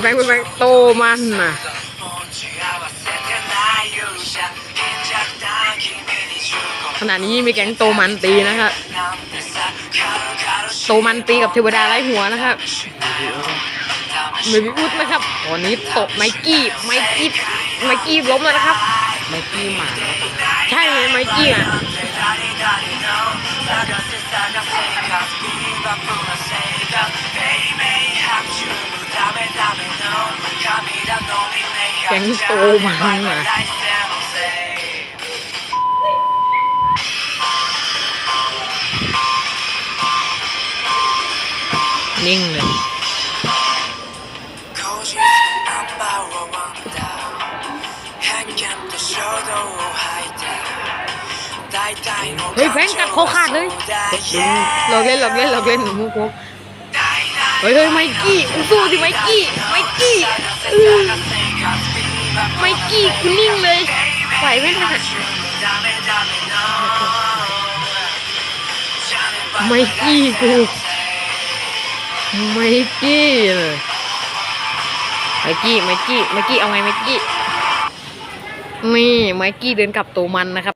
แบงค์เป็นแบงค์โตมันน่ะขณะนี้มีแก๊งโตมันตีนะครับโตมันตีกับเทวดาไร้หัวนะครับเมบิอุดนะครับตอนนี้ตกไมกี้ไมกี้ไมกี้ล้มแล้วนะครับไมกี้หมา ใช่ไหมไมกี้อะ แก๊งโตมันอะนิ่งเลยเฮ้ยแฟนกัดคอขาดเลยหลอกเล่นหลอกเล่นหลอกเล่นมุกมุก เฮ้ยเฮ้ยไมกี้มึงสู้สิไมกี้ไมกี้ไมกี้กูนิ่งเลยไหวไหมนะไมกี้กูไมกี้เลยไมกี้ไมกี้ไมกี้เอาไงไมกี้นี่ไมกี้เดินกลับตัวมันนะครับ